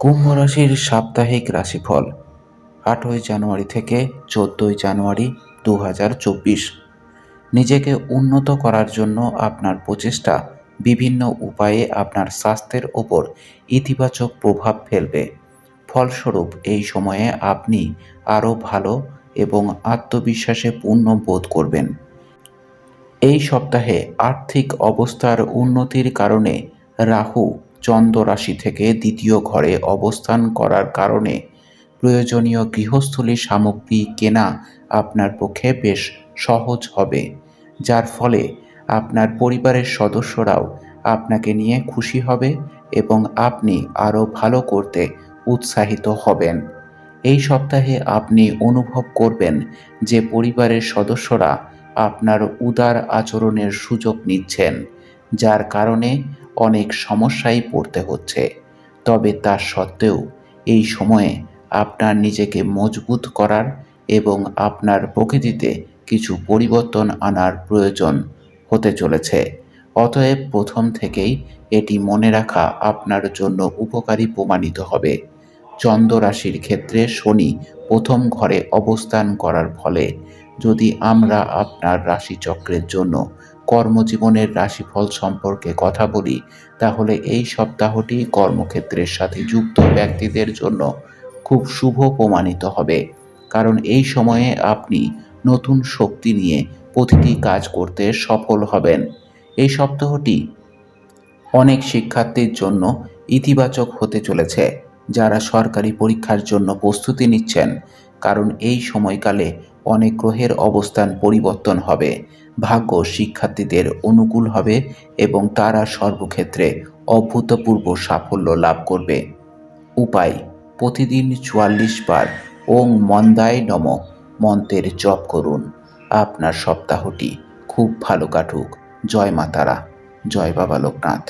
কুম্ভ রাশির সাপ্তাহিক রাশিফল, আটই জানুয়ারি থেকে চোদ্দোই জানুয়ারি দু হাজার চব্বিশ। নিজেকে উন্নত করার জন্য আপনার প্রচেষ্টা বিভিন্ন উপায়ে আপনার স্বাস্থ্যের ওপর ইতিবাচক প্রভাব ফেলবে। ফলস্বরূপ, এই সময়ে আপনি আরও ভালো এবং আত্মবিশ্বাসে পূর্ণ বোধ করবেন। এই সপ্তাহে আর্থিক অবস্থার উন্নতির কারণে রাহু চন্দ্র রাশি থেকে দ্বিতীয় ঘরে অবস্থান করার কারণে প্রয়োজনীয় গৃহস্থলী সামগ্রী কেনা আপনার পক্ষে বেশ সহজ হবে, যার ফলে আপনার পরিবারের সদস্যরাও আপনাকে নিয়ে খুশি হবে এবং আপনি আরও ভালো করতে উৎসাহিত হবেন। এই সপ্তাহে আপনি অনুভব করবেন যে পরিবারের সদস্যরা আপনার উদার আচরণের সুযোগ নিচ্ছেন। যার কারণে অনেক সমস্যায় পড়তে হচ্ছে। তবে তা সত্ত্বেও এই সময়ে আপনার নিজেকে মজবুত করার এবং আপনার প্রকৃতিতে কিছু পরিবর্তন আনার প্রয়োজন হতে চলেছে। অতএব প্রথম থেকেই এটি মনে রাখা আপনার জন্য উপকারী প্রমাণিত হবে। চন্দ্র রাশির ক্ষেত্রে শনি প্রথম ঘরে অবস্থান করার ফলে যদি আমরা আপনার রাশিচক্রের জন্য কর্মজীবনের রাশিফল সম্পর্কে কথা বলি, তাহলে এই সপ্তাহটি কর্মক্ষেত্রের সাথে যুক্ত ব্যক্তিদের জন্য খুব শুভ প্রমাণিত হবে। কারণ এই সময়ে আপনি নতুন শক্তি নিয়ে প্রতিটি কাজ করতে সফল হবেন। এই সপ্তাহটি অনেক শিক্ষার্থীর জন্য ইতিবাচক হতে চলেছে, যারা সরকারি পরীক্ষার জন্য প্রস্তুতি নিচ্ছেন। কারণ এই সময়কালে অনেক গ্রহের অবস্থান পরিবর্তন হবে। ভাগ্য শিক্ষার্থীদের অনুকূল হবে এবং তারা সর্বক্ষেত্রে অভূতপূর্ব সাফল্য লাভ করবে। উপায়, প্রতিদিন চুয়াল্লিশ বার ওং মন্দায় নম মন্ত্রের জপ করুন। আপনার সপ্তাহটি খুব ভালো কাটুক। জয় মাতারা জয় বাবা লোকনাথ।